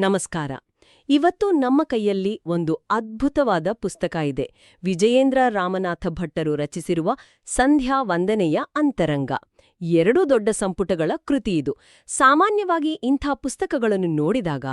ನಮಸ್ಕಾರ. ಇವತ್ತು ನಮ್ಮ ಕೈಯಲ್ಲಿ ಒಂದು ಅದ್ಭುತವಾದ ಪುಸ್ತಕ ಇದೆ. ವಿಜಯೇಂದ್ರ ರಾಮನಾಥ ಭಟ್ಟರು ರಚಿಸಿರುವ ಸಂಧ್ಯಾ ವಂದನೆಯ ಅಂತರಂಗ. ಎರಡು ದೊಡ್ಡ ಸಂಪುಟಗಳ ಕೃತಿ ಇದು. ಸಾಮಾನ್ಯವಾಗಿ ಇಂಥ ಪುಸ್ತಕಗಳನ್ನು ನೋಡಿದಾಗ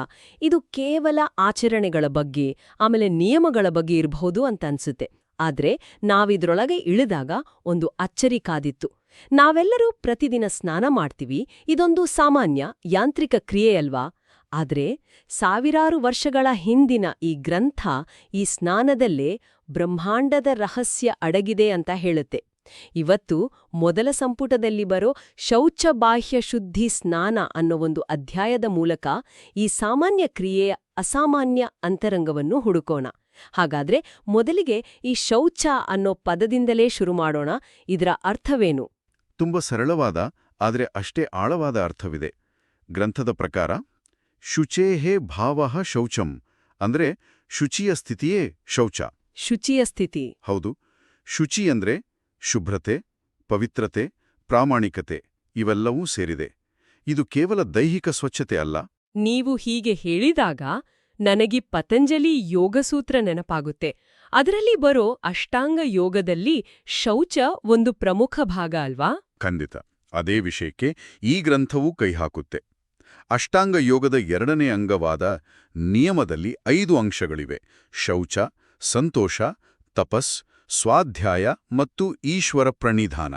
ಇದು ಕೇವಲ ಆಚರಣೆಗಳ ಬಗ್ಗೆ, ಆಮೇಲೆ ನಿಯಮಗಳ ಬಗ್ಗೆ ಇರಬಹುದು ಅಂತ ಅನ್ಸುತ್ತೆ. ಆದ್ರೆ ನಾವಿದ್ರೊಳಗೆ ಇಳಿದಾಗ ಒಂದು ಅಚ್ಚರಿ ಕಾದಿತ್ತು. ನಾವೆಲ್ಲರೂ ಪ್ರತಿದಿನ ಸ್ನಾನ ಮಾಡ್ತೀವಿ. ಇದೊಂದು ಸಾಮಾನ್ಯ ಯಾಂತ್ರಿಕ ಕ್ರಿಯೆಯಲ್ವಾ? ಆದ್ರೆ ಸಾವಿರಾರು ವರ್ಷಗಳ ಹಿಂದಿನ ಈ ಗ್ರಂಥ ಈ ಸ್ನಾನದಲ್ಲೇ ಬ್ರಹ್ಮಾಂಡದ ರಹಸ್ಯ ಅಡಗಿದೆ ಅಂತ ಹೇಳುತ್ತೆ. ಇವತ್ತು ಮೊದಲ ಸಂಪುಟದಲ್ಲಿ ಬರೋ ಶೌಚ ಬಾಹ್ಯ ಶುದ್ಧಿ ಸ್ನಾನ ಅನ್ನೋ ಒಂದು ಅಧ್ಯಾಯದ ಮೂಲಕ ಈ ಸಾಮಾನ್ಯ ಕ್ರಿಯೆಯ ಅಸಾಮಾನ್ಯ ಅಂತರಂಗವನ್ನು ಹುಡುಕೋಣ. ಹಾಗಾದ್ರೆ ಮೊದಲಿಗೆ ಈ ಶೌಚ ಅನ್ನೋ ಪದದಿಂದಲೇ ಶುರು ಮಾಡೋಣ. ಇದರ ಅರ್ಥವೇನು? ತುಂಬ ಸರಳವಾದ, ಆದರೆ ಅಷ್ಟೇ ಆಳವಾದ ಅರ್ಥವಿದೆ. ಗ್ರಂಥದ ಪ್ರಕಾರ ಶುಚೇಹೇ ಭಾವ ಶೌಚಂ. ಅಂದ್ರೆ ಶುಚಿಯ ಸ್ಥಿತಿಯೇ ಶೌಚ. ಶುಚಿಯ ಸ್ಥಿತಿ. ಹೌದು. ಶುಚಿ ಅಂದ್ರೆ ಶುಭ್ರತೆ ಪವಿತ್ರತೆ ಪ್ರಾಮಾಣಿಕತೆ ಇವೆಲ್ಲವೂ ಸೇರಿದೆ. ಇದು ಕೇವಲ ದೈಹಿಕ ಸ್ವಚ್ಛತೆ ಅಲ್ಲ. ನೀವು ಹೀಗೆ ಹೇಳಿದಾಗ ನನಗೆ ಪತಂಜಲಿ ಯೋಗಸೂತ್ರ ನೆನಪಾಗುತ್ತೆ. ಅದರಲ್ಲಿ ಬರೋ ಅಷ್ಟಾಂಗ ಯೋಗದಲ್ಲಿ ಶೌಚ ಒಂದು ಪ್ರಮುಖ ಭಾಗ ಅಲ್ವಾ? ಖಂಡಿತ. ಅದೇ ವಿಷಯಕ್ಕೆ ಈ ಗ್ರಂಥವೂ ಕೈಹಾಕುತ್ತೆ ಅಷ್ಟಾಂಗ ಯೋಗದ ಎರಡನೇ ಅಂಗವಾದ ನಿಯಮದಲ್ಲಿ ಐದು ಅಂಶಗಳಿವೆ. ಶೌಚ ಸಂತೋಷ ತಪಸ್ ಸ್ವಾಧ್ಯಾಯ ಮತ್ತು ಈಶ್ವರ ಪ್ರಣಿಧಾನ.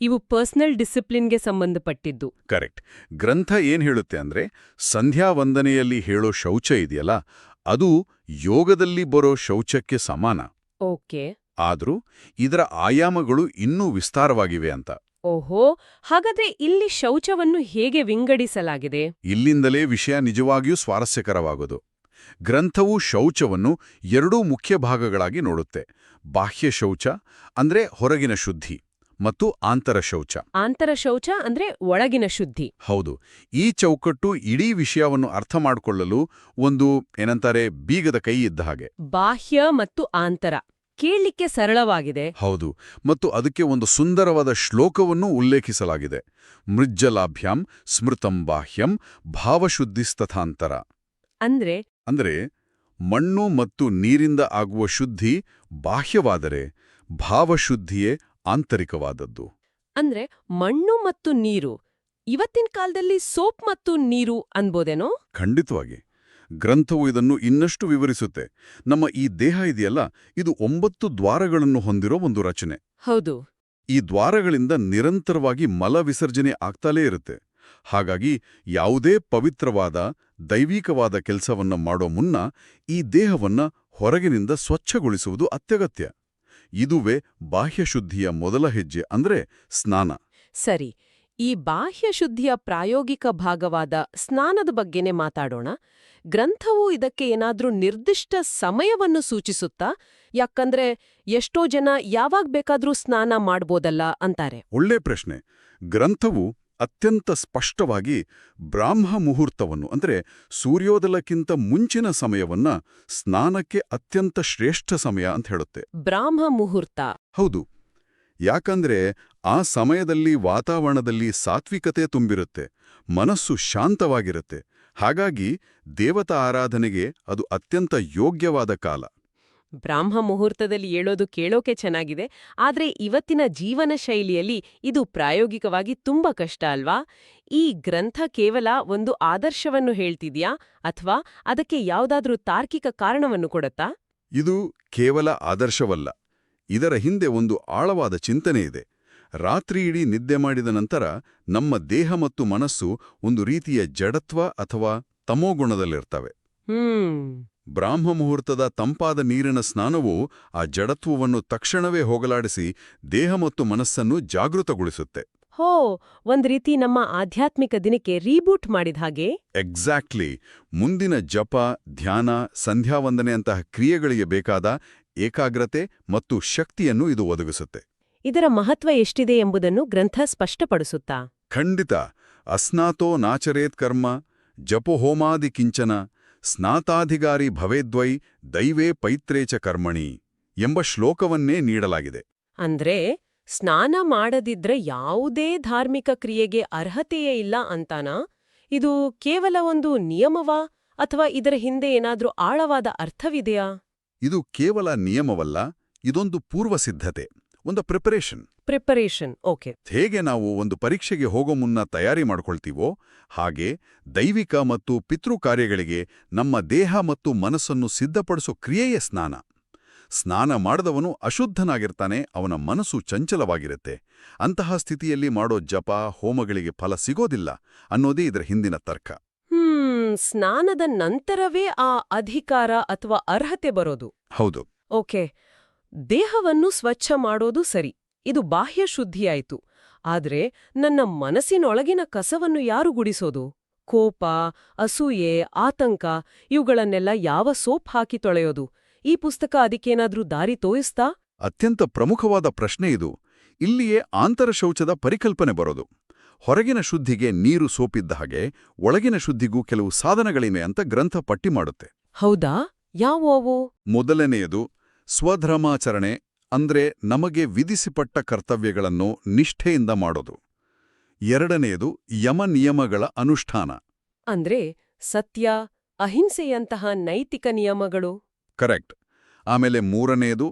ಇವು ಪರ್ಸನಲ್ ಡಿಸಿಪ್ಲಿನ್ಗೆ ಸಂಬಂಧಪಟ್ಟಿದ್ದು. ಕರೆಕ್ಟ್. ಗ್ರಂಥ ಏನ್ ಹೇಳುತ್ತೆ ಅಂದ್ರೆ ಸಂಧ್ಯಾ ವಂದನೆಯಲ್ಲಿ ಹೇಳೋ ಶೌಚ ಇದೆಯಲ್ಲ ಅದು ಯೋಗದಲ್ಲಿ ಬರೋ ಶೌಚಕ್ಕೆ ಸಮಾನ. ಓಕೆ. ಆದ್ರೂ ಇದರ ಆಯಾಮಗಳು ಇನ್ನೂ ವಿಸ್ತಾರವಾಗಿವೆ ಅಂತ. ಓಹೋ ಹಾಗಾದ್ರೆ ಇಲ್ಲಿ ಶೌಚವನ್ನು ಹೇಗೆ ವಿಂಗಡಿಸಲಾಗಿದೆ? ಇಲ್ಲಿಂದಲೇ ವಿಷಯ ನಿಜವಾಗಿಯೂ ಸ್ವಾರಸ್ಯಕರವಾಗೋದು. ಗ್ರಂಥವು ಶೌಚವನ್ನು ಎರಡೂ ಮುಖ್ಯ ಭಾಗಗಳಾಗಿ ನೋಡುತ್ತೆ. ಬಾಹ್ಯ ಶೌಚ ಅಂದ್ರೆ ಹೊರಗಿನ ಶುದ್ಧಿ ಮತ್ತು ಆಂತರ ಶೌಚ. ಆಂತರ ಶೌಚ ಅಂದ್ರೆ ಒಳಗಿನ ಶುದ್ಧಿ. ಹೌದು. ಈ ಚೌಕಟ್ಟು ಇಡೀ ವಿಷಯವನ್ನು ಅರ್ಥ ಮಾಡಿಕೊಳ್ಳಲು ಒಂದು ಏನಂತಾರೆ ಬೀಗದ ಕೈ ಇದ್ದ ಹಾಗೆ. ಬಾಹ್ಯ ಮತ್ತು ಆಂತರ. ಕೇಳಲಿಕ್ಕೆ ಸರಳವಾಗಿದೆ. ಹೌದು. ಮತ್ತು ಅದಕ್ಕೆ ಒಂದು ಸುಂದರವಾದ ಶ್ಲೋಕವನ್ನು ಉಲ್ಲೇಖಿಸಲಾಗಿದೆ. ಮೃಜ್ಜಲಾಭ್ಯಾಂ ಸ್ಮೃತಂ ಬಾಹ್ಯಂ ಭಾವಶುದ್ಧಿಸ್ತಥಾಂತರ. ಅಂದ್ರೆ? ಅಂದ್ರೆ ಮಣ್ಣು ಮತ್ತು ನೀರಿಂದ ಆಗುವ ಶುದ್ಧಿ ಬಾಹ್ಯವಾದರೆ ಭಾವಶುದ್ಧಿಯೇ ಆಂತರಿಕವಾದದ್ದು. ಅಂದ್ರೆ ಮಣ್ಣು ಮತ್ತು ನೀರು. ಇವತ್ತಿನ ಕಾಲದಲ್ಲಿ ಸೋಪ್ ಮತ್ತು ನೀರು ಅನ್ಬೋದೇನೋ? ಖಂಡಿತವಾಗಿ. ಗ್ರಂಥವು ಇದನ್ನು ಇನ್ನಷ್ಟು ವಿವರಿಸುತ್ತೆ. ನಮ್ಮ ಈ ದೇಹ ಇದೆಯಲ್ಲ ಇದು ಒಂಬತ್ತು ದ್ವಾರಗಳನ್ನು ಹೊಂದಿರೋ ಒಂದು ರಚನೆ. ಹೌದು. ಈ ದ್ವಾರಗಳಿಂದ ನಿರಂತರವಾಗಿ ಮಲ ವಿಸರ್ಜನೆ ಆಗ್ತಾಲೇ ಇರುತ್ತೆ. ಹಾಗಾಗಿ ಯಾವುದೇ ಪವಿತ್ರವಾದ ದೈವಿಕವಾದ ಕೆಲಸವನ್ನು ಮಾಡೋ ಮುನ್ನ ಈ ದೇಹವನ್ನ ಹೊರಗಿನಿಂದ ಸ್ವಚ್ಛಗೊಳಿಸುವುದು ಅತ್ಯಗತ್ಯ. ಇದುವೇ ಬಾಹ್ಯಶುದ್ಧಿಯ ಮೊದಲ ಹೆಜ್ಜೆ ಅಂದ್ರೆ ಸ್ನಾನ. ಸರಿ. ಈ ಬಾಹ್ಯ ಶುದ್ಧಿಯ ಪ್ರಾಯೋಗಿಕ ಭಾಗವಾದ ಸ್ನಾನದ ಬಗ್ಗೆನೇ ಮಾತಾಡೋಣ. ಗ್ರಂಥವು ಇದಕ್ಕೆ ಏನಾದ್ರೂ ನಿರ್ದಿಷ್ಟ ಸಮಯವನ್ನು ಸೂಚಿಸುತ್ತಾ ಯಾಕಂದ್ರೆ ಎಷ್ಟೋ ಜನ ಯಾವಾಗ ಬೇಕಾದರೂ ಸ್ನಾನ ಮಾಡ್ಬೋದಲ್ಲ ಅಂತಾರೆ. ಒಳ್ಳೆ ಪ್ರಶ್ನೆ. ಗ್ರಂಥವು ಅತ್ಯಂತ ಸ್ಪಷ್ಟವಾಗಿ ಬ್ರಾಹ್ಮ ಮುಹೂರ್ತವನ್ನು ಅಂದ್ರೆ ಸೂರ್ಯೋದಯಕ್ಕಿಂತ ಮುಂಚಿನ ಸಮಯವನ್ನ ಸ್ನಾನಕ್ಕೆ ಅತ್ಯಂತ ಶ್ರೇಷ್ಠ ಸಮಯ ಅಂತ ಹೇಳುತ್ತೆ. ಬ್ರಾಹ್ಮ ಮುಹೂರ್ತ. ಹೌದು. ಯಾಕಂದ್ರೆ ಆ ಸಮಯದಲ್ಲಿ ವಾತಾವರಣದಲ್ಲಿ ಸಾತ್ವಿಕತೆ ತುಂಬಿರುತ್ತೆ ಮನಸ್ಸು ಶಾಂತವಾಗಿರುತ್ತೆ. ಹಾಗಾಗಿ ದೇವತಾ ಆರಾಧನೆಗೆ ಅದು ಅತ್ಯಂತ ಯೋಗ್ಯವಾದ ಕಾಲ. ಬ್ರಾಹ್ಮ ಮುಹೂರ್ತದಲ್ಲಿ ಹೇಳೋದು ಕೇಳೋಕೆ ಚೆನ್ನಾಗಿದೆ ಆದರೆ ಇವತ್ತಿನ ಜೀವನ ಶೈಲಿಯಲ್ಲಿ ಇದು ಪ್ರಾಯೋಗಿಕವಾಗಿ ತುಂಬಾ ಕಷ್ಟ ಅಲ್ವಾ? ಈ ಗ್ರಂಥ ಕೇವಲ ಒಂದು ಆದರ್ಶವನ್ನು ಹೇಳ್ತಿದ್ಯಾ ಅಥವಾ ಅದಕ್ಕೆ ಯಾವುದಾದ್ರೂ ತಾರ್ಕಿಕ ಕಾರಣವನ್ನು ಕೊಡತ್ತಾ? ಇದು ಕೇವಲ ಆದರ್ಶವಲ್ಲ. ಇದರ ಹಿಂದೆ ಒಂದು ಆಳವಾದ ಚಿಂತನೆ ಇದೆ. ರಾತ್ರಿ ಇಡೀ ನಿದ್ದೆ ಮಾಡಿದ ನಂತರ ನಮ್ಮ ದೇಹ ಮತ್ತು ಮನಸ್ಸು ಒಂದು ರೀತಿಯ ಜಡತ್ವ ಅಥವಾ ತಮೋಗುಣದಲ್ಲಿರ್ತವೆ. ಹ್ಮ್. ಬ್ರಾಹ್ಮ ಮುಹೂರ್ತದ ತಂಪಾದ ನೀರಿನ ಸ್ನಾನವು ಆ ಜಡತ್ವವನ್ನು ತಕ್ಷಣವೇ ಹೋಗಲಾಡಿಸಿ ದೇಹ ಮತ್ತು ಮನಸ್ಸನ್ನು ಜಾಗೃತಗೊಳಿಸುತ್ತೆ. ಹೋ ಒಂದ್ ರೀತಿ ನಮ್ಮ ಆಧ್ಯಾತ್ಮಿಕ ದಿನಕ್ಕೆ ರೀಬೂಟ್ ಮಾಡಿದ ಹಾಗೆ? ಎಕ್ಸಾಕ್ಟ್ಲಿ ಮುಂದಿನ ಜಪ ಧ್ಯಾನ ಸಂಧ್ಯಾವಂದನೆಯಂತಹ ಕ್ರಿಯೆಗಳಿಗೆ ಬೇಕಾದ ಏಕಾಗ್ರತೆ ಮತ್ತು ಶಕ್ತಿಯನ್ನು ಇದು ಒದಗಿಸುತ್ತೆ. ಇದರ ಮಹತ್ವ ಎಷ್ಟಿದೆ ಎಂಬುದನ್ನು ಗ್ರಂಥ ಸ್ಪಷ್ಟಪಡಿಸುತ್ತಾ? ಖಂಡಿತ. ಅಸ್ನಾತೋ ನಾಚರೇತ್ ಕರ್ಮ ಜಪೋಹೋಮಾದಿ ಕಿಂಚನ ಸ್ನಾತಾಧಿಗಾರಿ ಭವೇದ್ವೈ ದೈವೇ ಪೈತ್ರೇಚ ಕರ್ಮಣಿ ಎಂಬ ಶ್ಲೋಕವನ್ನೇ ನೀಡಲಾಗಿದೆ. ಅಂದ್ರೆ ಸ್ನಾನ ಮಾಡದಿದ್ರೆ ಯಾವುದೇ ಧಾರ್ಮಿಕ ಕ್ರಿಯೆಗೆ ಅರ್ಹತೆಯೇ ಇಲ್ಲ ಅಂತಾನಾ? ಇದು ಕೇವಲ ಒಂದು ನಿಯಮವಾ ಅಥವಾ ಇದರ ಹಿಂದೆ ಏನಾದ್ರೂ ಆಳವಾದ ಅರ್ಥವಿದೆಯಾ? ಇದು ಕೇವಲ ನಿಯಮವಲ್ಲ ಇದೊಂದು ಪೂರ್ವಸಿದ್ಧತೆ ಒಂದು ಪ್ರಿಪರೇಷನ್ ಪ್ರಿಪರೇಷನ್ ಓಕೆ ಹೇಗೆ ನಾವು ಒಂದು ಪರೀಕ್ಷೆಗೆ ಹೋಗೋ ಮುನ್ನ ತಯಾರಿ ಮಾಡ್ಕೊಳ್ತೀವೋ ಹಾಗೆ ದೈವಿಕ ಮತ್ತು ಪಿತೃ ಕಾರ್ಯಗಳಿಗೆ ನಮ್ಮ ದೇಹ ಮತ್ತು ಮನಸ್ಸನ್ನು ಸಿದ್ಧಪಡಿಸೋ ಕ್ರಿಯೆಯೇ ಸ್ನಾನ. ಸ್ನಾನ ಮಾಡದವನು ಅಶುದ್ಧನಾಗಿರ್ತಾನೆ ಅವನ ಮನಸ್ಸು ಚಂಚಲವಾಗಿರುತ್ತೆ. ಅಂತಹ ಸ್ಥಿತಿಯಲ್ಲಿ ಮಾಡೋ ಜಪ ಹೋಮಗಳಿಗೆ ಫಲ ಸಿಗೋದಿಲ್ಲ ಅನ್ನೋದೇ ಇದರ ಹಿಂದಿನ ತರ್ಕ. ಹ್ಮ್ ಸ್ನಾನದ ನಂತರವೇ ಆ ಅಧಿಕಾರ ಅಥವಾ ಅರ್ಹತೆ ಬರೋದು. ಹೌದು. ಓಕೆ. ದೇಹವನ್ನು ಸ್ವಚ್ಛ ಮಾಡೋದು ಸರಿ. ಇದು ಬಾಹ್ಯ ಶುದ್ಧಿಯಾಯಿತು ಆದ್ರೆ ನನ್ನ ಮನಸ್ಸಿನೊಳಗಿನ ಕಸವನ್ನು ಯಾರು ಗುಡಿಸೋದು? ಕೋಪ ಅಸೂಯೆ ಆತಂಕ ಇವುಗಳನ್ನೆಲ್ಲ ಯಾವ ಸೋಪ್ ಹಾಕಿ ತೊಳೆಯೋದು? ಈ ಪುಸ್ತಕ ಅದಕ್ಕೇನಾದ್ರೂ ದಾರಿ ತೋಯಿಸ್ತಾ ಅತ್ಯಂತ ಪ್ರಮುಖವಾದ ಪ್ರಶ್ನೆ ಇದು. ಇಲ್ಲಿಯೇ ಆಂತರಶೌಚದ ಪರಿಕಲ್ಪನೆ ಬರೋದು. ಹೊರಗಿನ ಶುದ್ಧಿಗೆ ನೀರು ಸೋಪಿದ್ದ ಹಾಗೆ ಒಳಗಿನ ಶುದ್ಧಿಗೂ ಕೆಲವು ಸಾಧನಗಳಿವೆ ಅಂತ ಗ್ರಂಥ ಪಟ್ಟಿ ಮಾಡುತ್ತೆ. ಹೌದಾ? ಯಾವೋವು? ಮೊದಲನೆಯದು ಸ್ವಧರ್ಮಾಚರಣೆ ಅಂದ್ರೆ ನಮಗೆ ವಿಧಿಸಿಪಟ್ಟ ಕರ್ತವ್ಯಗಳನ್ನು ನಿಷ್ಠೆಯಿಂದ ಮಾಡೋದು. ಎರಡನೆಯದು ಯಮ ನಿಯಮಗಳ ಅನುಷ್ಠಾನ. ಅಂದ್ರೆ ಸತ್ಯ ಅಹಿಂಸೆಯಂತಹ ನೈತಿಕ ನಿಯಮಗಳು. ಕರೆಕ್ಟ್. ಆಮೇಲೆ ಮೂರನೆಯದು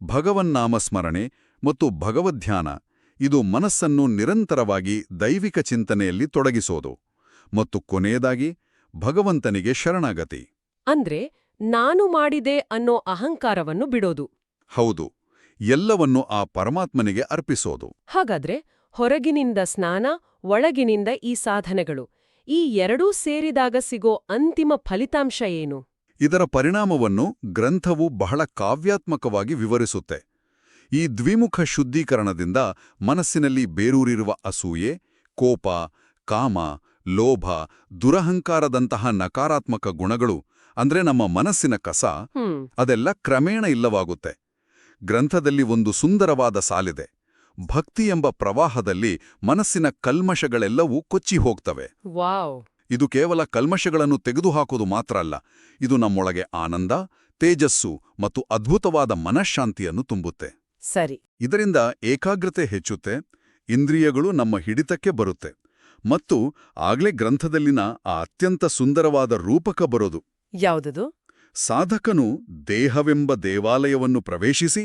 ಭಗವನ್ನಾಮಸ್ಮರಣೆ ಮತ್ತು ಭಗವದ್ಧ್ಯಾನ. ಇದು ಮನಸ್ಸನ್ನು ನಿರಂತರವಾಗಿ ದೈವಿಕ ಚಿಂತನೆಯಲ್ಲಿ ತೊಡಗಿಸೋದು ಮತ್ತು ಕೊನೆಯದಾಗಿ ಭಗವಂತನಿಗೆ ಶರಣಾಗತಿ. ಅಂದ್ರೆ ನಾನು ಮಾಡಿದೆ ಅನ್ನೋ ಅಹಂಕಾರವನ್ನು ಬಿಡೋದು. ಹೌದು ಎಲ್ಲವನ್ನು ಆ ಪರಮಾತ್ಮನಿಗೆ ಅರ್ಪಿಸೋದು. ಹಾಗಾದ್ರೆ ಹೊರಗಿನಿಂದ ಸ್ನಾನ ಒಳಗಿನಿಂದ ಈ ಸಾಧನೆಗಳು ಈ ಎರಡೂ ಸೇರಿದಾಗ ಸಿಗೋ ಅಂತಿಮ ಫಲಿತಾಂಶ ಏನು? ಇದರ ಪರಿಣಾಮವನ್ನು ಗ್ರಂಥವು ಬಹಳ ಕಾವ್ಯಾತ್ಮಕವಾಗಿ ವಿವರಿಸುತ್ತೆ. ಈ ದ್ವಿಮುಖ ಶುದ್ಧೀಕರಣದಿಂದ ಮನಸ್ಸಿನಲ್ಲಿ ಬೇರೂರಿರುವ ಅಸೂಯೆ ಕೋಪ ಕಾಮ ಲೋಭ ದುರಹಂಕಾರದಂತಹ ನಕಾರಾತ್ಮಕ ಗುಣಗಳು ಅಂದ್ರೆ ನಮ್ಮ ಮನಸ್ಸಿನ ಕಸ ಅದೆಲ್ಲ ಕ್ರಮೇಣ ಇಲ್ಲವಾಗುತ್ತೆ. ಗ್ರಂಥದಲ್ಲಿ ಒಂದು ಸುಂದರವಾದ ಸಾಲಿದೆ. ಭಕ್ತಿ ಎಂಬ ಪ್ರವಾಹದಲ್ಲಿ ಮನಸ್ಸಿನ ಕಲ್ಮಶಗಳೆಲ್ಲವೂ ಕೊಚ್ಚಿ ಹೋಗ್ತವೆ. ಇದು ಕೇವಲ ಕಲ್ಮಶಗಳನ್ನು ತೆಗೆದುಹಾಕೋದು ಮಾತ್ರ ಅಲ್ಲ ಇದು ನಮ್ಮೊಳಗೆ ಆನಂದ ತೇಜಸ್ಸು ಮತ್ತು ಅದ್ಭುತವಾದ ಮನಃಶಾಂತಿಯನ್ನು ತುಂಬುತ್ತೆ. ಸರಿ. ಇದರಿಂದ ಏಕಾಗ್ರತೆ ಹೆಚ್ಚುತ್ತೆ ಇಂದ್ರಿಯಗಳು ನಮ್ಮ ಹಿಡಿತಕ್ಕೆ ಬರುತ್ತೆ ಮತ್ತು ಆಗ್ಲೇ ಗ್ರಂಥದಲ್ಲಿನ ಆ ಅತ್ಯಂತ ಸುಂದರವಾದ ರೂಪಕ ಬರೋದು. ಯಾವುದದು? ಸಾಧಕನು ದೇಹವೆಂಬ ದೇವಾಲಯವನ್ನು ಪ್ರವೇಶಿಸಿ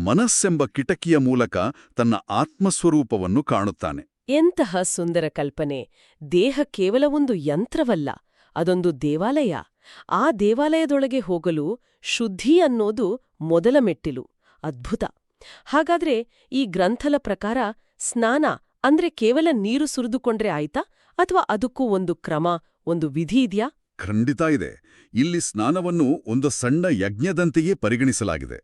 ಮನಸ್ಸೆಂಬ ಕಿಟಕಿಯ ಮೂಲಕ ತನ್ನ ಆತ್ಮಸ್ವರೂಪವನ್ನು ಕಾಣುತ್ತಾನೆ. ಎಂತಹ ಸುಂದರ ಕಲ್ಪನೆ! ದೇಹ ಕೇವಲ ಒಂದು ಯಂತ್ರವಲ್ಲ ಅದೊಂದು ದೇವಾಲಯ. ಆ ದೇವಾಲಯದೊಳಗೆ ಹೋಗಲು ಶುದ್ಧಿ ಅನ್ನೋದು ಮೊದಲ ಮೆಟ್ಟಿಲು. ಅದ್ಭುತ! ಹಾಗಾದ್ರೆ ಈ ಗ್ರಂಥಲ ಪ್ರಕಾರ ಸ್ನಾನ ಅಂದ್ರೆ ಕೇವಲ ನೀರು ಸುರಿದುಕೊಂಡ್ರೆ ಆಯ್ತಾ? ಅಥವಾ ಅದಕ್ಕೂ ಒಂದು ಕ್ರಮ ಒಂದು ವಿಧಿ ಇದೆಯಾ? ಖಂಡಿತ ಇದೆ. ಇಲ್ಲಿ ಸ್ನಾನವನ್ನು ಒಂದು ಸಣ್ಣ ಯಜ್ಞದಂತೆಯೇ ಪರಿಗಣಿಸಲಾಗಿದೆ.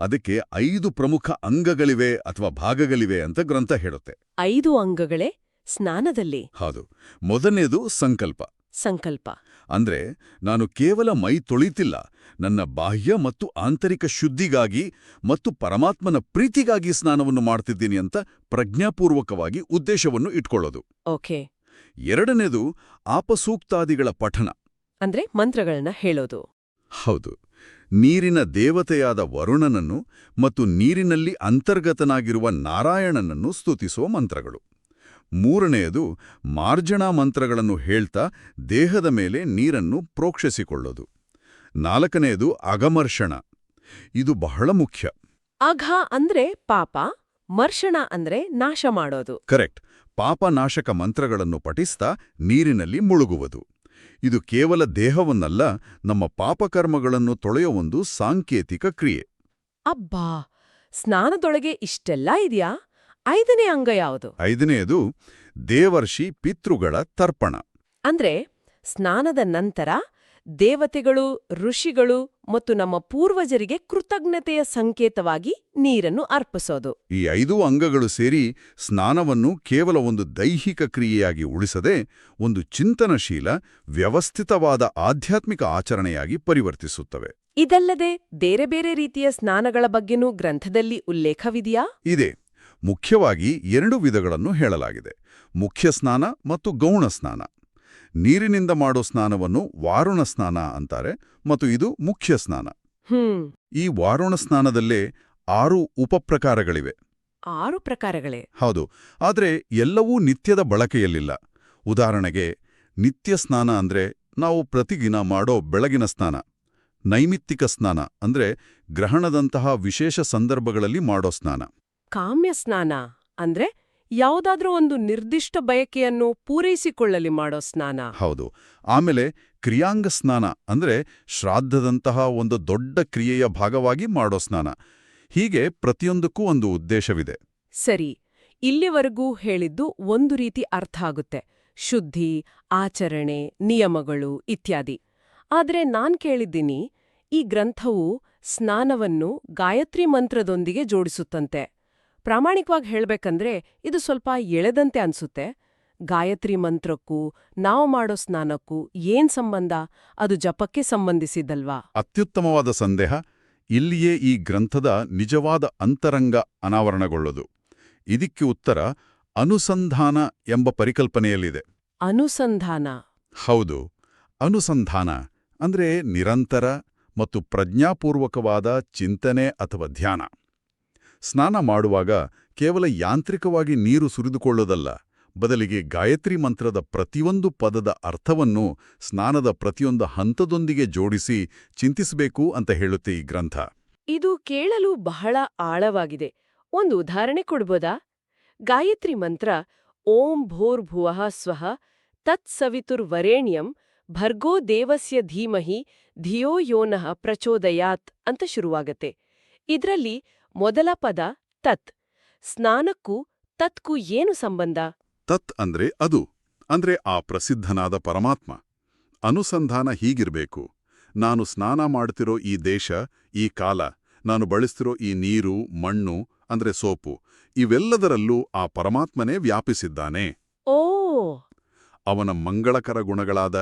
ಅದಕ್ಕೆ ಐದು ಪ್ರಮುಖ ಅಂಗಗಳಿವೆ ಅಥವಾ ಭಾಗಗಳಿವೆ ಅಂತ ಗ್ರಂಥ ಹೇಳುತ್ತೆ. ಐದು ಅಂಗಗಳೇ ಸ್ನಾನದಲ್ಲಿ? ಹೌದು. ಮೊದಲನೇದು ಸಂಕಲ್ಪ. ಸಂಕಲ್ಪ. ಅಂದ್ರೆ ನಾನು ಕೇವಲ ಮೈ ತೊಳಿತಿಲ್ಲ ನನ್ನ ಬಾಹ್ಯ ಮತ್ತು ಆಂತರಿಕ ಶುದ್ಧಿಗಾಗಿ ಮತ್ತು ಪರಮಾತ್ಮನ ಪ್ರೀತಿಗಾಗಿ ಸ್ನಾನವನ್ನು ಮಾಡ್ತಿದ್ದೀನಿ ಅಂತ ಪ್ರಜ್ಞಾಪೂರ್ವಕವಾಗಿ ಉದ್ದೇಶವನ್ನು ಇಟ್ಕೊಳ್ಳೋದು. ಓಕೆ. ಎರಡನೇದು ಆಪಸೂಕ್ತಾದಿಗಳ ಪಠನ ಅಂದ್ರೆ ಮಂತ್ರಗಳನ್ನ ಹೇಳೋದು. ಹೌದು. ನೀರಿನ ದೇವತೆಯಾದ ವರುಣನನ್ನು ಮತ್ತು ನೀರಿನಲ್ಲಿ ಅಂತರ್ಗತನಾಗಿರುವ ನಾರಾಯಣನನ್ನು ಸ್ತುತಿಸುವ ಮಂತ್ರಗಳು. ಮೂರನೆಯದು ಮಾರ್ಜನಾ ಮಂತ್ರಗಳನ್ನು ಹೇಳ್ತಾ ದೇಹದ ಮೇಲೆ ನೀರನ್ನು ಪ್ರೋಕ್ಷಿಸಿಕೊಳ್ಳೋದು. ನಾಲ್ಕನೆಯದು ಅಗಮರ್ಷಣ ಇದು ಬಹಳ ಮುಖ್ಯ. ಅಘ ಅಂದ್ರೆ ಪಾಪ ಮರ್ಷಣ ಅಂದ್ರೆ ನಾಶ ಮಾಡೋದು. ಕರೆಕ್ಟ್. ಪಾಪನಾಶಕ ಮಂತ್ರಗಳನ್ನು ಪಠಿಸ್ತಾ ನೀರಿನಲ್ಲಿ ಮುಳುಗುವುದು. ಇದು ಕೇವಲ ದೇಹವನ್ನಲ್ಲ ನಮ್ಮ ಪಾಪಕರ್ಮಗಳನ್ನು ತೊಳೆಯೋ ಒಂದು ಸಾಂಕೇತಿಕ ಕ್ರಿಯೆ. ಅಬ್ಬಾ! ಸ್ನಾನದೊಳಗೆ ಇಷ್ಟೆಲ್ಲ ಇದೆಯಾ? ಐದನೇ ಅಂಗ ಯಾವುದು? ಐದನೆಯದು ದೇವರ್ಷಿ ಪಿತೃಗಳ ತರ್ಪಣ. ಅಂದ್ರೆ ಸ್ನಾನದ ನಂತರ ದೇವತೆಗಳು ಋಷಿಗಳು ಮತ್ತು ನಮ್ಮ ಪೂರ್ವಜರಿಗೆ ಕೃತಜ್ಞತೆಯ ಸಂಕೇತವಾಗಿ ನೀರನ್ನು ಅರ್ಪಿಸೋದು. ಈ ಐದು ಅಂಗಗಳು ಸೇರಿ ಸ್ನಾನವನ್ನು ಕೇವಲ ಒಂದು ದೈಹಿಕ ಕ್ರಿಯೆಯಾಗಿ ಉಳಿಸದೆ ಒಂದು ಚಿಂತನಶೀಲ ವ್ಯವಸ್ಥಿತವಾದ ಆಧ್ಯಾತ್ಮಿಕ ಆಚರಣೆಯಾಗಿ ಪರಿವರ್ತಿಸುತ್ತವೆ. ಇದಲ್ಲದೆ ಬೇರೆ ಬೇರೆ ರೀತಿಯ ಸ್ನಾನಗಳ ಬಗ್ಗೆನೂ ಗ್ರಂಥದಲ್ಲಿ ಉಲ್ಲೇಖವಿದೆಯಾ? ಇದೆ. ಮುಖ್ಯವಾಗಿ ಎರಡು ವಿಧಗಳನ್ನು ಹೇಳಲಾಗಿದೆ. ಮುಖ್ಯ ಸ್ನಾನ ಮತ್ತು ಗೌಣ ಸ್ನಾನ. ನೀರಿನಿಂದ ಮಾಡೋ ಸ್ನಾನವನ್ನು ವಾರುಣ ಸ್ನಾನ ಅಂತಾರೆ ಮತ್ತು ಇದು ಮುಖ್ಯ ಸ್ನಾನ. ಈ ವಾರುಣ ಸ್ನಾನದಲ್ಲೇ ಆರು ಉಪಪ್ರಕಾರಗಳಿವೆ. ಆರು ಪ್ರಕಾರಗಳೇ? ಹೌದು. ಆದರೆ ಎಲ್ಲವೂ ನಿತ್ಯದ ಬಳಕೆಯಲ್ಲಿಲ್ಲ. ಉದಾಹರಣೆಗೆ ನಿತ್ಯ ಸ್ನಾನ ಅಂದ್ರೆ ನಾವು ಪ್ರತಿದಿನ ಮಾಡೋ ಬೆಳಗಿನ ಸ್ನಾನ. ನೈಮಿತ್ತಿಕ ಸ್ನಾನ ಅಂದ್ರೆ ಗ್ರಹಣದಂತಹ ವಿಶೇಷ ಸಂದರ್ಭಗಳಲ್ಲಿ ಮಾಡೋ ಸ್ನಾನ. ಕಾಮ್ಯ ಸ್ನಾನ ಅಂದ್ರೆ ಯಾವುದಾದ್ರೂ ಒಂದು ನಿರ್ದಿಷ್ಟ ಬಯಕೆಯನ್ನು ಪೂರೈಸಿಕೊಳ್ಳಲಿ ಮಾಡೋ ಸ್ನಾನ. ಹೌದು. ಆಮೇಲೆ ಕ್ರಿಯಾಂಗ ಸ್ನಾನ ಅಂದ್ರೆ ಶ್ರಾದ್ದದಂತಹ ಒಂದು ದೊಡ್ಡ ಕ್ರಿಯೆಯ ಭಾಗವಾಗಿ ಮಾಡೋ ಸ್ನಾನ. ಹೀಗೆ ಪ್ರತಿಯೊಂದಕ್ಕೂ ಒಂದು ಉದ್ದೇಶವಿದೆ. ಸರಿ. ಇಲ್ಲಿವರೆಗೂ ಹೇಳಿದ್ದು ಒಂದು ರೀತಿ ಅರ್ಥ ಆಗುತ್ತೆ. ಶುದ್ಧಿ ಆಚರಣೆ ನಿಯಮಗಳು ಇತ್ಯಾದಿ. ಆದರೆ ನಾನ್ ಕೇಳಿದ್ದೀನಿ ಈ ಗ್ರಂಥವು ಸ್ನಾನವನ್ನು ಗಾಯತ್ರಿ ಮಂತ್ರದೊಂದಿಗೆ ಜೋಡಿಸುತ್ತಂತೆ. ಪ್ರಾಮಾಣಿಕವಾಗಿ ಹೇಳಬೇಕಂದ್ರೆ ಇದು ಸ್ವಲ್ಪ ಎಳೆದಂತೆ ಅನ್ಸುತ್ತೆ. ಗಾಯತ್ರಿ ಮಂತ್ರಕ್ಕೂ ನಾವು ಮಾಡೋ ಸ್ನಾನಕ್ಕೂ ಏನ್ ಸಂಬಂಧ? ಅದು ಜಪಕ್ಕೆ ಸಂಬಂಧಿಸಿದಲ್ವಾ? ಅತ್ಯುತ್ತಮವಾದ ಸಂದೇಹ. ಇಲ್ಲಿಯೇ ಈ ಗ್ರಂಥದ ನಿಜವಾದ ಅಂತರಂಗ ಅನಾವರಣಗೊಳ್ಳೋದು. ಇದಕ್ಕೆ ಉತ್ತರ ಅನುಸಂಧಾನ ಎಂಬ ಪರಿಕಲ್ಪನೆಯಲ್ಲಿದೆ. ಅನುಸಂಧಾನ. ಹೌದು. ಅನುಸಂಧಾನ ಅಂದ್ರೆ ನಿರಂತರ ಮತ್ತು ಪ್ರಜ್ಞಾಪೂರ್ವಕವಾದ ಚಿಂತನೆ ಅಥವಾ ಧ್ಯಾನ. ಸ್ನಾನ ಮಾಡುವಾಗ ಕೇವಲ ಯಾಂತ್ರಿಕವಾಗಿ ನೀರು ಸುರಿದುಕೊಳ್ಳೋದಲ್ಲ, ಬದಲಿಗೆ ಗಾಯತ್ರಿ ಮಂತ್ರದ ಪ್ರತಿಯೊಂದು ಪದದ ಅರ್ಥವನ್ನು ಸ್ನಾನದ ಪ್ರತಿಯೊಂದು ಹಂತದೊಂದಿಗೆ ಜೋಡಿಸಿ ಚಿಂತಿಸಬೇಕು ಅಂತ ಹೇಳುತ್ತೆ ಈ ಗ್ರಂಥ. ಇದು ಕೇಳಲು ಬಹಳ ಆಳವಾಗಿದೆ. ಒಂದು ಉದಾಹರಣೆ ಕೊಡ್ಬೋದಾ? ಗಾಯತ್ರಿ ಮಂತ್ರ, ಓಂ ಭೋರ್ಭುವಃ ಸ್ವಃ ತತ್ಸವಿತುರ್ವರೇಣ್ಯಂ ಭರ್ಗೋ ದೇವಸ್ಯ ಧೀಮಹಿ, ಧಿಯೋ ಯೋನಃ ಪ್ರಚೋದಯಾತ್ ಅಂತ ಶುರುವಾಗತ್ತೆ. ಇದ್ರಲ್ಲಿ ಮೊದಲ ಪದ ತತ್. ಸ್ನಾನಕ್ಕೂ ತತ್ಗೂ ಏನು ಸಂಬಂಧ? ತತ್ ಅಂದ್ರೆ ಅದು ಅಂದ್ರೆ ಆ ಪ್ರಸಿದ್ಧನಾದ ಪರಮಾತ್ಮ. ಅನುಸಂಧಾನ ಹೀಗಿರ್ಬೇಕು. ನಾನು ಸ್ನಾನ ಮಾಡ್ತಿರೋ ಈ ದೇಶ ಈ ಕಾಲ ನಾನು ಬಳಸ್ತಿರೋ ಈ ನೀರು ಮಣ್ಣು ಅಂದ್ರೆ ಸೋಪು ಇವೆಲ್ಲದರಲ್ಲೂ ಆ ಪರಮಾತ್ಮನೇ ವ್ಯಾಪಿಸಿದ್ದಾನೆ. ಓ! ಅವನ ಮಂಗಳಕರ ಗುಣಗಳಾದ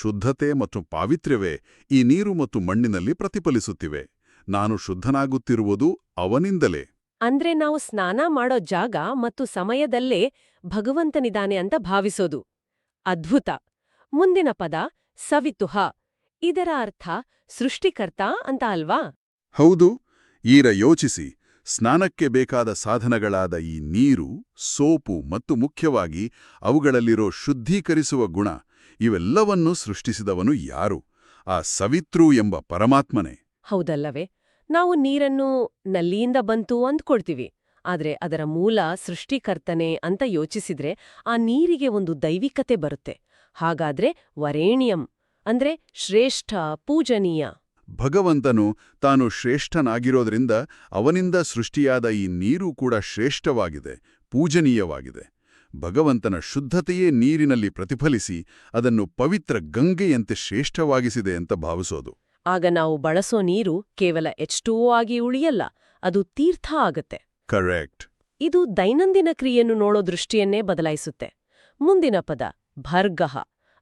ಶುದ್ಧತೆ ಮತ್ತು ಪಾವಿತ್ರ್ಯವೇ ಈ ನೀರು ಮತ್ತು ಮಣ್ಣಿನಲ್ಲಿ ಪ್ರತಿಫಲಿಸುತ್ತಿವೆ. ನಾನು ಶುದ್ಧನಾಗುತ್ತಿರುವುದು ಅವನಿಂದಲೇ. ಅಂದ್ರೆ ನಾವು ಸ್ನಾನ ಮಾಡೋ ಜಾಗ ಮತ್ತು ಸಮಯದಲ್ಲೇ ಭಗವಂತನಿದಾನೆ ಅಂತ ಭಾವಿಸೋದು. ಅದ್ಭುತ. ಮುಂದಿನ ಪದ ಸವಿತುಹ. ಇದರ ಅರ್ಥ ಸೃಷ್ಟಿಕರ್ತ ಅಂತ ಅಲ್ವಾ? ಹೌದು. ಈರ ಯೋಚಿಸಿ. ಸ್ನಾನಕ್ಕೆ ಬೇಕಾದ ಸಾಧನಗಳಾದ ಈ ನೀರು ಸೋಪು ಮತ್ತು ಮುಖ್ಯವಾಗಿ ಅವುಗಳಲ್ಲಿರೋ ಶುದ್ಧೀಕರಿಸುವ ಗುಣ ಇವೆಲ್ಲವನ್ನೂ ಸೃಷ್ಟಿಸಿದವನು ಯಾರು? ಆ ಸವಿತೃ ಎಂಬ ಪರಮಾತ್ಮನೇ. ಹೌದಲ್ಲವೇ? ನಾವು ನೀರನ್ನು ನಲ್ಲಿಯಿಂದ ಬಂತು ಅಂದ್ಕೊಳ್ತೀವಿ. ಆದರೆ ಅದರ ಮೂಲ ಸೃಷ್ಟಿಕರ್ತನೆ ಅಂತ ಯೋಚಿಸಿದ್ರೆ ಆ ನೀರಿಗೆ ಒಂದು ದೈವಿಕತೆ ಬರುತ್ತೆ. ಹಾಗಾದ್ರೆ ವರೇಣ್ಯಂ ಅಂದ್ರೆ ಶ್ರೇಷ್ಠ, ಪೂಜನೀಯ. ಭಗವಂತನು ತಾನು ಶ್ರೇಷ್ಠನಾಗಿರೋದ್ರಿಂದ ಅವನಿಂದ ಸೃಷ್ಟಿಯಾದ ಈ ನೀರು ಕೂಡ ಶ್ರೇಷ್ಠವಾಗಿದೆ, ಪೂಜನೀಯವಾಗಿದೆ. ಭಗವಂತನ ಶುದ್ಧತೆಯೇ ನೀರಿನಲ್ಲಿ ಪ್ರತಿಫಲಿಸಿ ಅದನ್ನು ಪವಿತ್ರ ಗಂಗೆಯಂತೆ ಶ್ರೇಷ್ಠವಾಗಿಸಿದೆ ಅಂತ ಭಾವಿಸೋದು. ಆಗ ನಾವು ಬಳಸೋ ನೀರು ಕೇವಲ ಎಚ್ ಆಗಿ ಉಳಿಯಲ್ಲ ಅದು ತೀರ್ಥ ಆಗತ್ತೆ. ಕರೆಕ್ಟ್ ಇದು ದೈನಂದಿನ ಕ್ರಿಯೆಯನ್ನು ನೋಡೋ ದೃಷ್ಟಿಯನ್ನೇ ಬದಲಾಯಿಸುತ್ತೆ. ಮುಂದಿನ ಪದ ಭರ್ಗಹ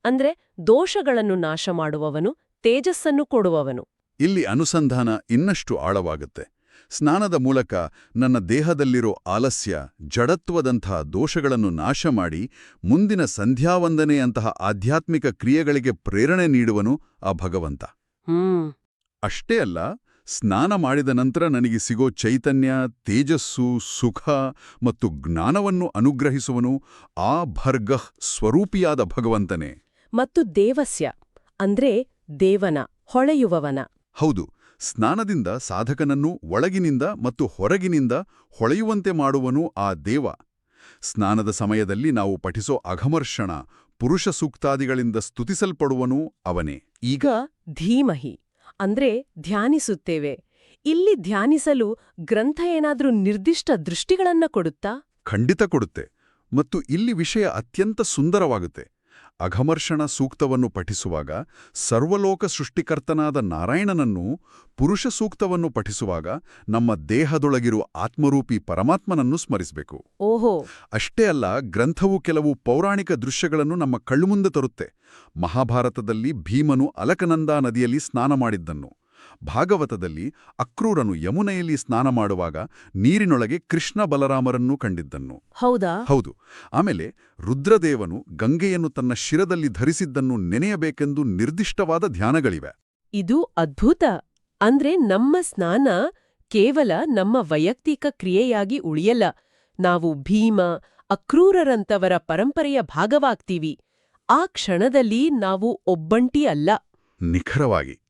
ಅಂದ್ರೆ ದೋಷಗಳನ್ನು ನಾಶ ಮಾಡುವವನು ತೇಜಸ್ಸನ್ನು ಕೊಡುವವನು. ಇಲ್ಲಿ ಅನುಸಂಧಾನ ಇನ್ನಷ್ಟು ಆಳವಾಗುತ್ತೆ. ಸ್ನಾನದ ಮೂಲಕ ನನ್ನ ದೇಹದಲ್ಲಿರೋ ಆಲಸ್ಯ ಜಡತ್ವದಂತಹ ದೋಷಗಳನ್ನು ನಾಶ ಮಾಡಿ ಮುಂದಿನ ಸಂಧ್ಯಾವಂದನೆಯಂತಹ ಆಧ್ಯಾತ್ಮಿಕ ಕ್ರಿಯೆಗಳಿಗೆ ಪ್ರೇರಣೆ ನೀಡುವನು ಆ ಭಗವಂತ. ಅಷ್ಟೇ ಅಲ್ಲ ಸ್ನಾನ ಮಾಡಿದ ನಂತರ ನನಗೆ ಸಿಗೋ ಚೈತನ್ಯ ತೇಜಸ್ಸು ಸುಖ ಮತ್ತು ಜ್ಞಾನವನ್ನು ಅನುಗ್ರಹಿಸುವನು ಆ ಭರ್ಗಃ ಸ್ವರೂಪಿಯಾದ ಭಗವಂತನೇ. ಮತ್ತು ದೇವಸ್ಯ ಅಂದ್ರೆ ದೇವನ ಹೊಳೆಯುವವನ. ಹೌದು ಸ್ನಾನದಿಂದ ಸಾಧಕನನ್ನು ಒಳಗಿನಿಂದ ಮತ್ತು ಹೊರಗಿನಿಂದ ಹೊಳೆಯುವಂತೆ ಮಾಡುವನು ಆ ದೇವ. ಸ್ನಾನದ ಸಮಯದಲ್ಲಿ ನಾವು ಪಠಿಸೋ ಅಘಮರ್ಷಣ ಪುರುಷ ಸೂಕ್ತಾದಿಗಳಿಂದ ಸ್ತುತಿಸಲ್ಪಡುವನು ಅವನೇ. ಈಗ ಧೀಮಹಿ, ಅಂದ್ರೆ ಧ್ಯಾನಿಸುತ್ತೇವೆ. ಇಲ್ಲಿ ಧ್ಯಾನಿಸಲು ಗ್ರಂಥ ಏನಾದ್ರೂ ನಿರ್ದಿಷ್ಟ ದೃಷ್ಟಿಗಳನ್ನ ಕೊಡುತ್ತಾ? ಖಂಡಿತ ಕೊಡುತ್ತೆ. ಮತ್ತು ಇಲ್ಲಿ ವಿಷಯ ಅತ್ಯಂತ ಸುಂದರವಾಗುತ್ತೆ. ಅಘಮರ್ಷಣ ಸೂಕ್ತವನ್ನು ಪಠಿಸುವಾಗ ಸರ್ವಲೋಕ ಸೃಷ್ಟಿಕರ್ತನಾದ ನಾರಾಯಣನನ್ನು ಪುರುಷ ಸೂಕ್ತವನ್ನು ಪಠಿಸುವಾಗ ನಮ್ಮ ದೇಹದೊಳಗಿರುವ ಆತ್ಮರೂಪಿ ಪರಮಾತ್ಮನನ್ನು ಸ್ಮರಿಸಬೇಕು. ಓಹೋ. ಅಷ್ಟೇ ಅಲ್ಲ ಗ್ರಂಥವು ಕೆಲವು ಪೌರಾಣಿಕ ದೃಶ್ಯಗಳನ್ನು ನಮ್ಮ ಕಳ್ಳುಮುಂದೆ ತರುತ್ತೆ. ಮಹಾಭಾರತದಲ್ಲಿ ಭೀಮನು ಅಲಕನಂದಾ ನದಿಯಲ್ಲಿ ಸ್ನಾನ ಮಾಡಿದ್ದನ್ನು. ಭಾಗವತದಲ್ಲಿ ಅಕ್ರೂರನು ಯಮುನೆಯಲ್ಲಿ ಸ್ನಾನ ಮಾಡುವಾಗ ನೀರಿನೊಳಗೆ ಕೃಷ್ಣ ಬಲರಾಮರನ್ನು ಕಂಡಿದ್ದನ್ನು. ಹೌದಾ? ಹೌದು. ಆಮೇಲೆ ರುದ್ರದೇವನು ಗಂಗೆಯನ್ನು ತನ್ನ ಶಿರದಲ್ಲಿ ಧರಿಸಿದ್ದನ್ನು ನೆನೆಯಬೇಕೆಂದು ನಿರ್ದಿಷ್ಟವಾದ ಧ್ಯಾನಗಳಿವೆ. ಇದು ಅದ್ಭುತ. ಅಂದ್ರೆ ನಮ್ಮ ಸ್ನಾನ ಕೇವಲ ನಮ್ಮ ವೈಯಕ್ತಿಕ ಕ್ರಿಯೆಯಾಗಿ ಉಳಿಯಲ್ಲ. ನಾವು ಭೀಮ ಅಕ್ರೂರರಂತವರ ಪರಂಪರೆಯ ಭಾಗವಾಗ್ತೀವಿ. ಆ ಕ್ಷಣದಲ್ಲಿ ನಾವು ಒಬ್ಬಂಟಿ ಅಲ್ಲ. ನಿಖರವಾಗಿ.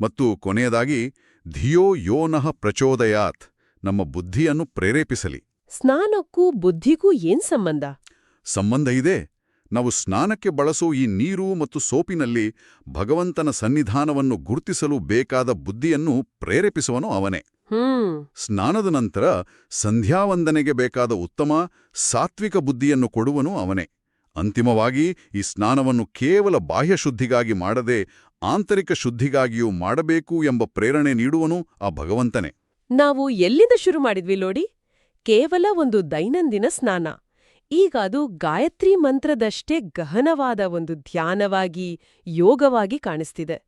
ಮತ್ತು ಕೊನೆಯದಾಗಿ ಧಿಯೋ ಯೋನಃ ಪ್ರಚೋದಯಾತ್ ನಮ್ಮ ಬುದ್ಧಿಯನ್ನು ಪ್ರೇರೇಪಿಸಲಿ. ಸ್ನಾನಕ್ಕೂ ಬುದ್ಧಿಗೂ ಏನ್ ಸಂಬಂಧ? ಸಂಬಂಧ ಇದೆ. ನಾವು ಸ್ನಾನಕ್ಕೆ ಬಳಸೋ ಈ ನೀರು ಮತ್ತು ಸೋಪಿನಲ್ಲಿ ಭಗವಂತನ ಸನ್ನಿಧಾನವನ್ನು ಗುರುತಿಸಲು ಬೇಕಾದ ಬುದ್ಧಿಯನ್ನು ಪ್ರೇರೇಪಿಸುವನು ಅವನೇ. ಸ್ನಾನದ ನಂತರ ಸಂಧ್ಯಾವಂದನೆಗೆ ಬೇಕಾದ ಉತ್ತಮ ಸಾತ್ವಿಕ ಬುದ್ಧಿಯನ್ನು ಕೊಡುವನು ಅವನೇ. ಅಂತಿಮವಾಗಿ ಈ ಸ್ನಾನವನ್ನು ಕೇವಲ ಬಾಹ್ಯಶುದ್ಧಿಗಾಗಿ ಮಾಡದೆ ಆಂತರಿಕ ಶುದ್ಧಿಗಾಗಿಯೂ ಮಾಡಬೇಕು ಎಂಬ ಪ್ರೇರಣೆ ನೀಡುವನು ಆ ಭಗವಂತನೇ. ನಾವು ಎಲ್ಲಿಂದ ಶುರು ಮಾಡಿದ್ವಿ ನೋಡಿ? ಕೇವಲ ಒಂದು ದೈನಂದಿನ ಸ್ನಾನ. ಈಗ ಅದು ಗಾಯತ್ರಿ ಮಂತ್ರದಷ್ಟೇ ಗಹನವಾದ ಒಂದು ಧ್ಯಾನವಾಗಿ ಯೋಗವಾಗಿ ಕಾಣಿಸ್ತಿದೆ.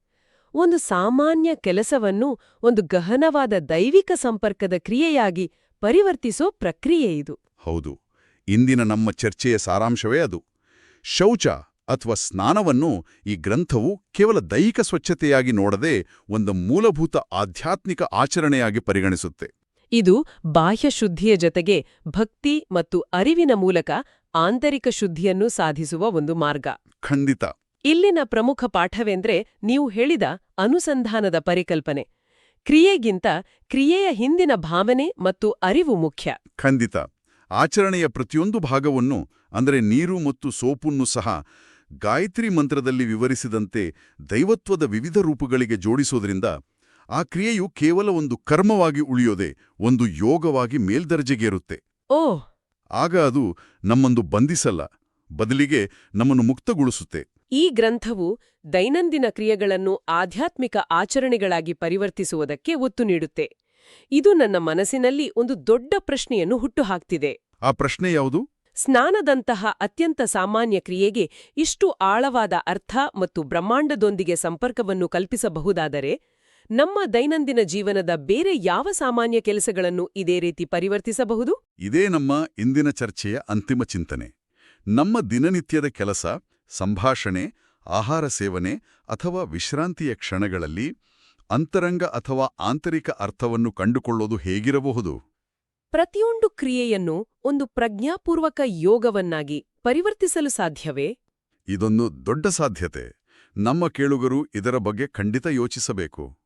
ಒಂದು ಸಾಮಾನ್ಯ ಕೆಲಸವನ್ನು ಒಂದು ಗಹನವಾದ ದೈವಿಕ ಸಂಪರ್ಕದ ಕ್ರಿಯೆಯಾಗಿ ಪರಿವರ್ತಿಸೋ ಪ್ರಕ್ರಿಯೆ ಇದು. ಹೌದು. ಇಂದಿನ ನಮ್ಮ ಚರ್ಚೆಯ ಸಾರಾಂಶವೇ ಅದು. ಶೌಚ ಅಥವಾ ಸ್ನಾನವನ್ನು ಈ ಗ್ರಂಥವು ಕೇವಲ ದೈಹಿಕ ಸ್ವಚ್ಛತೆಯಾಗಿ ನೋಡದೆ ಒಂದು ಮೂಲಭೂತ ಆಧ್ಯಾತ್ಮಿಕ ಆಚರಣೆಯಾಗಿ ಪರಿಗಣಿಸುತ್ತೆ. ಇದು ಬಾಹ್ಯ ಶುದ್ಧಿಯ ಜೊತೆಗೆ ಭಕ್ತಿ ಮತ್ತು ಅರಿವಿನ ಮೂಲಕ ಆಂತರಿಕ ಶುದ್ಧಿಯನ್ನು ಸಾಧಿಸುವ ಒಂದು ಮಾರ್ಗ. ಖಂಡಿತ. ಇಲ್ಲಿನ ಪ್ರಮುಖ ಪಾಠವೆಂದ್ರೆ ನೀವು ಹೇಳಿದ ಅನುಸಂಧಾನದ ಪರಿಕಲ್ಪನೆ. ಕ್ರಿಯೆಗಿಂತ ಕ್ರಿಯೆಯ ಹಿಂದಿನ ಭಾವನೆ ಮತ್ತು ಅರಿವು ಮುಖ್ಯ. ಖಂಡಿತ. ಆಚರಣೆಯ ಪ್ರತಿಯೊಂದು ಭಾಗವನ್ನು ಅಂದರೆ ನೀರು ಮತ್ತು ಸೋಪನ್ನು ಸಹ ಗಾಯತ್ರಿ ಮಂತ್ರದಲ್ಲಿ ವಿವರಿಸಿದಂತೆ ದೈವತ್ವದ ವಿವಿಧ ರೂಪಗಳಿಗೆ ಜೋಡಿಸೋದ್ರಿಂದ ಆ ಕ್ರಿಯೆಯು ಕೇವಲ ಒಂದು ಕರ್ಮವಾಗಿ ಉಳಿಯೋದೆ ಒಂದು ಯೋಗವಾಗಿ ಮೇಲ್ದರ್ಜೆಗೇರುತ್ತೆ. ಓ! ಆಗ ಅದು ನಮ್ಮನ್ನು ಬಂಧಿಸಲ್ಲ ಬದಲಿಗೆ ನಮ್ಮನ್ನು ಮುಕ್ತಗೊಳಿಸುತ್ತೆ. ಈ ಗ್ರಂಥವು ದೈನಂದಿನ ಕ್ರಿಯೆಗಳನ್ನು ಆಧ್ಯಾತ್ಮಿಕ ಆಚರಣೆಗಳಾಗಿ ಪರಿವರ್ತಿಸುವುದಕ್ಕೆ ಒತ್ತು ನೀಡುತ್ತೆ. ಇದು ನನ್ನ ಮನಸ್ಸಿನಲ್ಲಿ ಒಂದು ದೊಡ್ಡ ಪ್ರಶ್ನೆಯನ್ನು ಹುಟ್ಟುಹಾಕ್ತಿದೆ. ಆ ಪ್ರಶ್ನೆ ಯಾವುದು? ಸ್ನಾನದಂತಹ ಅತ್ಯಂತ ಸಾಮಾನ್ಯ ಕ್ರಿಯೆಗೆ ಇಷ್ಟು ಆಳವಾದ ಅರ್ಥ ಮತ್ತು ಬ್ರಹ್ಮಾಂಡದೊಂದಿಗೆ ಸಂಪರ್ಕವನ್ನು ಕಲ್ಪಿಸಬಹುದಾದರೆ, ನಮ್ಮ ದೈನಂದಿನ ಜೀವನದ ಬೇರೆ ಯಾವ ಸಾಮಾನ್ಯ ಕೆಲಸಗಳನ್ನು ಇದೇ ರೀತಿ ಪರಿವರ್ತಿಸಬಹುದು? ಇದೇ ನಮ್ಮ ಇಂದಿನ ಚರ್ಚೆಯ ಅಂತಿಮ ಚಿಂತನೆ. ನಮ್ಮ ದಿನನಿತ್ಯದ ಕೆಲಸ, ಸಂಭಾಷಣೆ, ಆಹಾರ ಸೇವನೆ ಅಥವಾ ವಿಶ್ರಾಂತಿಯ ಕ್ಷಣಗಳಲ್ಲಿ ಅಂತರಂಗ ಅಥವಾ ಆಂತರಿಕ ಅರ್ಥವನ್ನು ಕಂಡುಕೊಳ್ಳೋದು ಹೇಗಿರಬಹುದು? ಪ್ರತಿಯೊಂದು ಕ್ರಿಯೆಯನ್ನು ಒಂದು ಪ್ರಜ್ಞಾಪೂರ್ವಕ ಯೋಗವನ್ನಾಗಿ ಪರಿವರ್ತಿಸಲು ಸಾಧ್ಯವೇ? ಇದೊಂದು ದೊಡ್ಡ ಸಾಧ್ಯತೆ. ನಮ್ಮ ಕೇಳುಗರು ಇದರ ಬಗ್ಗೆ ಖಂಡಿತ ಯೋಚಿಸಬೇಕು.